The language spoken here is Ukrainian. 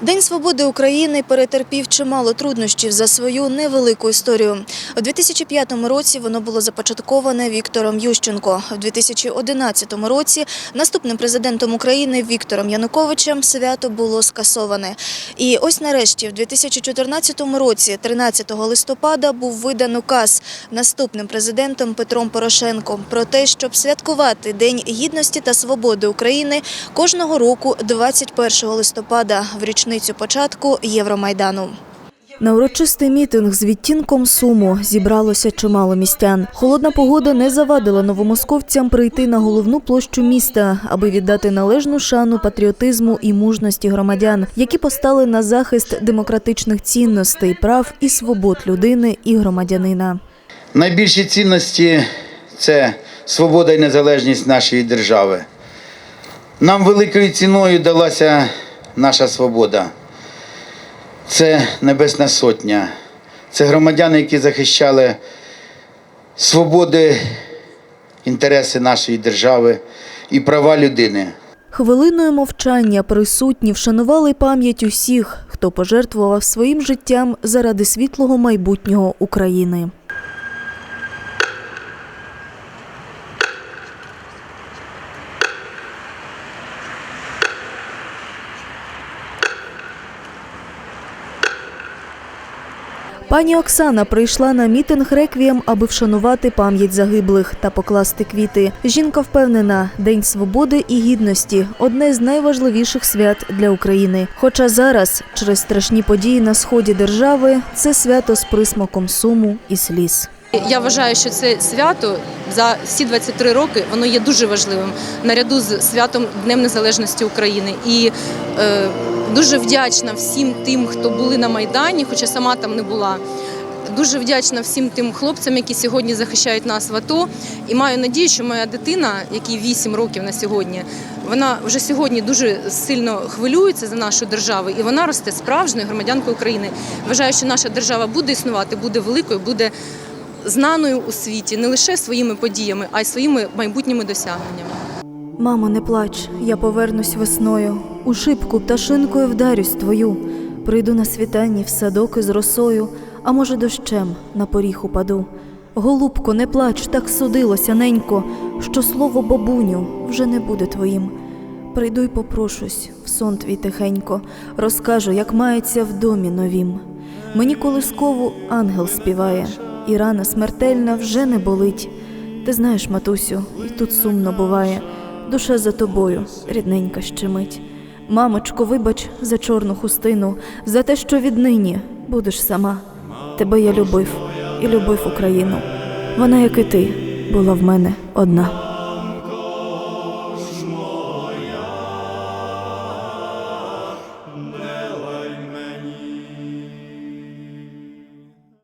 День свободи України перетерпів чимало труднощів за свою невелику історію. У 2005 році воно було започатковане Віктором Ющенко. У 2011 році наступним президентом України Віктором Януковичем свято було скасоване. І ось нарешті, в 2014 році, 13 листопада, був видан указ наступним президентом Петром Порошенком про те, щоб святкувати День гідності та свободи України кожного року 21 листопада в річницю початку Євромайдану. На урочистий мітинг з відтінком суму зібралося чимало містян. Холодна погода не завадила новомосковцям прийти на головну площу міста, аби віддати належну шану патріотизму і мужності громадян, які постали на захист демократичних цінностей, прав і свобод людини і громадянина. Найбільші цінності це свобода і незалежність нашої держави. Нам великою ціною далася наша свобода. Це Небесна Сотня. Це громадяни, які захищали свободи, інтереси нашої держави і права людини. Хвилиною мовчання присутні вшанували пам'ять усіх, хто пожертвував своїм життям заради світлого майбутнього України. Пані Оксана прийшла на мітинг реквієм, аби вшанувати пам'ять загиблих та покласти квіти. Жінка впевнена, День свободи і гідності одне з найважливіших свят для України. Хоча зараз, через страшні події на сході держави, це свято з присмаком суму і сліз. Я вважаю, що це свято за всі 23 роки воно є дуже важливим наряду з святом Днем Незалежності України. І е, дуже вдячна всім тим, хто були на Майдані, хоча сама там не була. Дуже вдячна всім тим хлопцям, які сьогодні захищають нас в АТО. І маю надію, що моя дитина, якій 8 років на сьогодні, вона вже сьогодні дуже сильно хвилюється за нашу державу, і вона росте справжньою громадянкою України. Вважаю, що наша держава буде існувати, буде великою, буде знаною у світі не лише своїми подіями, а й своїми майбутніми досягненнями. Мамо, не плач, я повернусь весною. У шибку пташинкою вдарюсь твою. Прийду на світанні в садок із росою, а може дощем на поріг упаду. Голубко, не плач, так судилося ненько, що слово бабуню вже не буде твоїм. Прийду й попрошусь в сон твій тихенько, розкажу, як мається в домі новім. Мені колискову ангел співає, і рана смертельна вже не болить. Ти знаєш, матусю, і тут сумно буває. Душа за тобою, рідненька щемить. Мамочко, вибач за чорну хустину, за те, що віднині будеш сама. Тебе я любив і любив Україну. Вона, як і ти, була в мене одна.